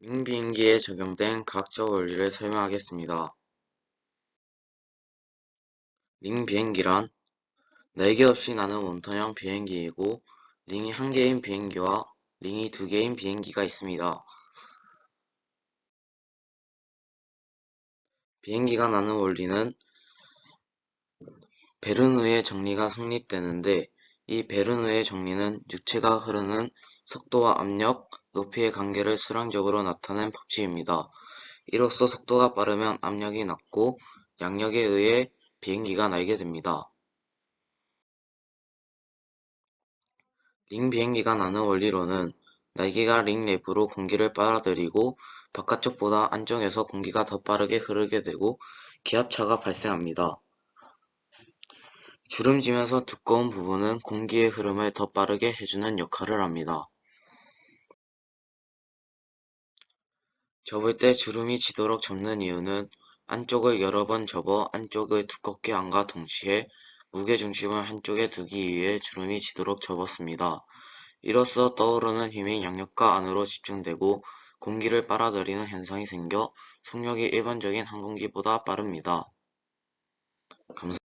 링 비행기에 적용된 과학적 원리를 설명하겠습니다. 링 비행기란 날개 없이 나는 원턴형 비행기이고 링이 한 개인 비행기와 링이 두 개인 비행기가 있습니다. 비행기가 나는 원리는 베르누의 정리가 성립되는데 이 베르누의 정리는 육체가 흐르는 속도와 압력, 높이의 관계를 수량적으로 나타낸 법칙입니다. 이로써 속도가 빠르면 압력이 낮고 양력에 의해 비행기가 날게 됩니다. 링 비행기가 나는 원리로는 날개가 링 내부로 공기를 빨아들이고 바깥쪽보다 안쪽에서 공기가 더 빠르게 흐르게 되고 기압차가 발생합니다. 주름지면서 두꺼운 부분은 공기의 흐름을 더 빠르게 해주는 역할을 합니다. 접을 때 주름이 지도록 접는 이유는 안쪽을 여러 번 접어 안쪽을 두껍게 함과 동시에 무게중심을 한쪽에 두기 위해 주름이 지도록 접었습니다. 이로써 떠오르는 힘이 양력과 안으로 집중되고 공기를 빨아들이는 현상이 생겨 속력이 일반적인 항공기보다 빠릅니다. 감사합니다.